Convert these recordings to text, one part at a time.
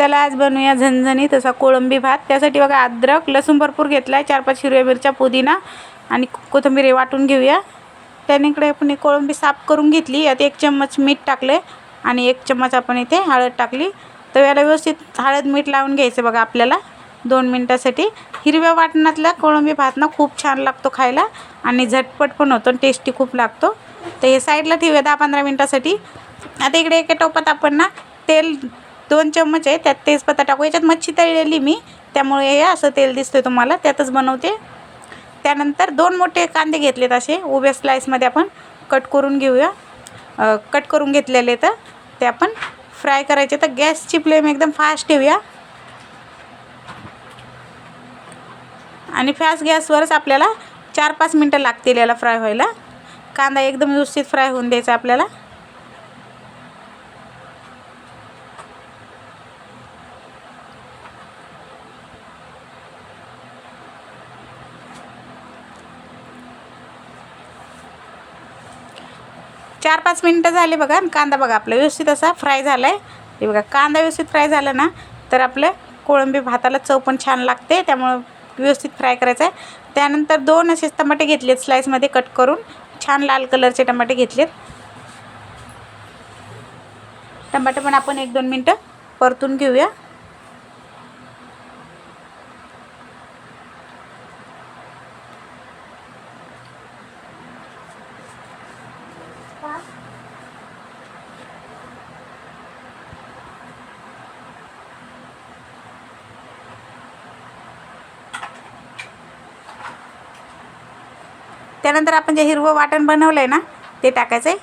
चला आज बनवूया झणझणीत असा कोळंबी भात. त्यासाठी बघा अद्रक लसूण भरपूर घेतला आहे चार पाच हिरव्या मिरच्या पुदिना आणि कोथिंबीर हे वाटून घेऊया. त्यानेकडे आपण कोळंबी साफ करून घेतली. यात एक चम्मच मीठ टाकले आणि एक चम्मच आपण इथे हळद टाकली. तव्याला व्यवस्थित हळद मीठ लावून घ्यायचं बघा आपल्याला दोन मिनटासाठी. हिरव्या वाटणातला कोळंबी भात ना खूप छान लागतो खायला आणि झटपट पण होतो टेस्टी खूप लागतो. तर हे साईडला ठेवूया दहा पंधरा मिनटासाठी. आता इकडे एका टोपात आपण ना तेल दोन चम्मच आहे त्यात तेजपत्ता टाकू. याच्यात मच्छी तळलेली मी त्यामुळे हे असं तेल दिसतंय तुम्हाला. त्यातच बनवते. त्यानंतर दोन मोठे कांदे घेतलेत असे उभ्या स्लाईसमध्ये आपण कट करून घेऊया. कट करून घेतलेले तर ते आपण फ्राय करायचे. तर गॅसची फ्लेम एकदम फास्ट ठेवूया. आणि फॅस्ट गॅसवरच आपल्याला चार पाच मिनटं लागतील याला फ्राय व्हायला. कांदा एकदम व्यवस्थित फ्राय होऊन द्यायचा आपल्याला. चार पाच मिनटं झाले बघा. कांदा बघा आपला व्यवस्थित असा फ्राय झाला आहे हे बघा कांदा व्यवस्थित फ्राय झाला ना तर आपलं कोळंबी भाताला चव पण छान लागते. त्यामुळं व्यवस्थित फ्राय करायचं आहे त्यानंतर दोन असेच टमाटे घेतलेत स्लाईसमध्ये कट करून. छान लाल कलरचे टमाटे घेतलेत. टमाटे पण आपण एक दोन मिनटं परतून घेऊया. त्यानंतर आपण जे हिरवं वाटण बनवलं आहे ना ते टाकायचं आहे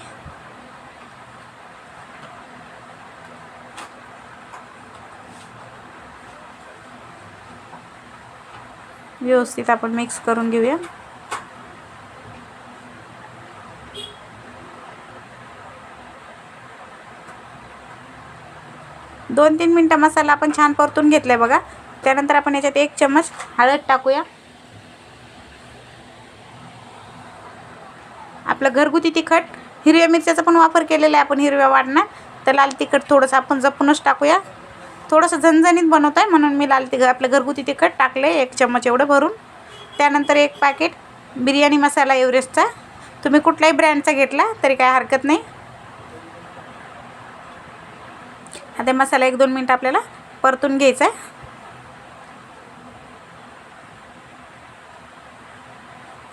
व्यवस्थित आपण मिक्स करून घेऊया. दोन तीन मिनटं मसाला आपण छान परतून घेतला आहे बघा. त्यानंतर आपण याच्यात एक चम्मच हळद टाकूया. आपलं घरगुती तिखट हिरव्या मिरच्याचा पण वापर केलेला आहे आपण हिरव्या वाढणार तर लाल तिखट थोडंसं आपण जपूनच टाकूया. थोडंसं झणझणीत बनवत आहे म्हणून मी लाल तिखट आपलं घरगुती तिखट टाकलं एक चम्मच एवढं भरून. त्यानंतर एक पॅकेट बिर्याणी मसाला एव्हरेस्टचा. तुम्ही कुठल्याही ब्रँडचा घेतला तरी काय हरकत नाही. आता मसाला एक दोन मिनटं आपल्याला परतून घ्यायचा आहे.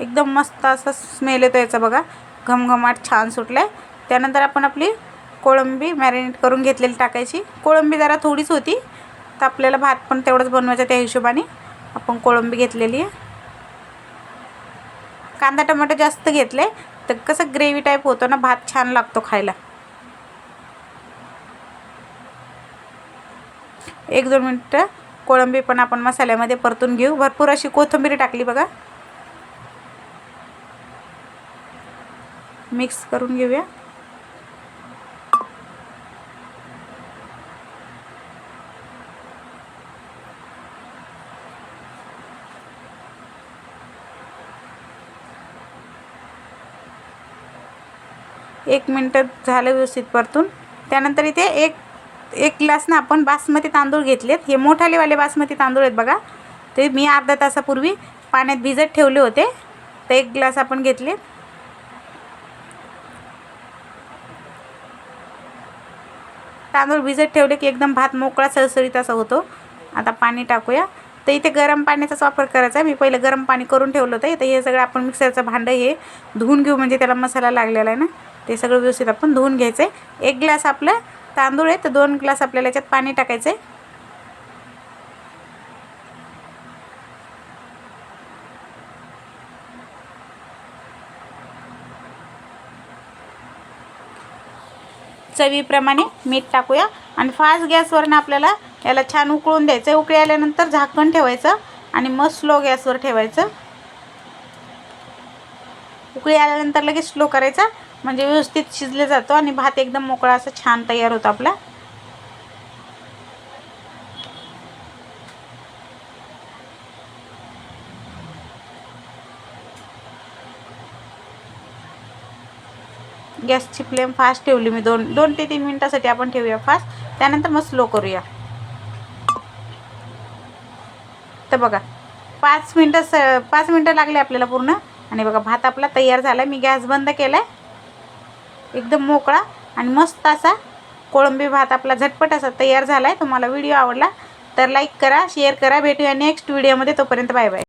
एकदम मस्त असा स्मेल येतो याचा बघा. घमघमाट छान सुटला. आहे त्यानंतर आपण आपली कोळंबी मॅरिनेट करून घेतलेली टाकायची. कोळंबी जरा थोडीच होती. तर आपल्याला भात पण तेवढंच बनवायचं त्या हिशोबाने. आपण कोळंबी घेतलेली आहे. कांदा टमाटर जास्त घेतले तर कसं ग्रेव्ही टाईप होतो ना भात छान लागतो खायला. एक दोन मिनटं कोळंबी पण आपण मसाल्यामध्ये परतून घेऊ. भरपूर अशी कोथिंबीर टाकली बघा. मिक्स करून घेऊया. एक मिनटं झालं व्यवस्थित परतून. त्यानंतर इथे एक एक ग्लास ना आपण बासमती तांदूळ घेतलेत. हे मोठालेवाले बासमती तांदूळ आहेत बघा. ते मी अर्धा तासापूर्वी पाण्यात भिजत ठेवले होते. तर एक ग्लास आपण घेतलेत. तांदूळ भिजत ठेवले की एकदम भात मोकळा सळसळीत असा होतो. आता पाणी टाकूया. तर इथे गरम पाण्याचाच वापर करायचा आहे. मी पहिलं गरम पाणी करून ठेवलं होतं. तर हे सगळं आपण मिक्सरचं भांडं हे धुवून घेऊ. म्हणजे त्याला मसाला लागलेला आहे ना. ते सगळं व्यवस्थित आपण धुवून घ्यायचं आहे एक ग्लास आपलं तांदूळ आहे. तर दोन ग्लास आपल्याला याच्यात पाणी टाकायचं आहे चवीप्रमाणे मीठ टाकूया. आणि फास्ट गॅसवरनं आपल्याला याला छान उकळून द्यायचं. आहे उकळी आल्यानंतर झाकण ठेवायचं आणि मग स्लो गॅसवर ठेवायचं. उकळी आल्यानंतर लगेच स्लो करायचा. म्हणजे व्यवस्थित शिजले जातो आणि भात एकदम मोकळा असं छान तयार होतो आपला. गॅसची फ्लेम फास्ट ठेवली मी. दोन दोन ते तीन मिनटासाठी आपण ठेवूया फास्ट. त्यानंतर मग स्लो करूया. तर बघा पाच मिनटं स पाच मिनटं लागले आपल्याला पूर्ण. आणि बघा भात आपला तयार झाला आहे मी गॅस बंद केला आहे एकदम मोकळा आणि मस्त असा कोळंबी भात आपला झटपट असा तयार झाला आहे तुम्हाला व्हिडिओ आवडला तर लाईक करा शेअर करा. भेटूया नेक्स्ट व्हिडिओमध्ये. तोपर्यंत बाय बाय.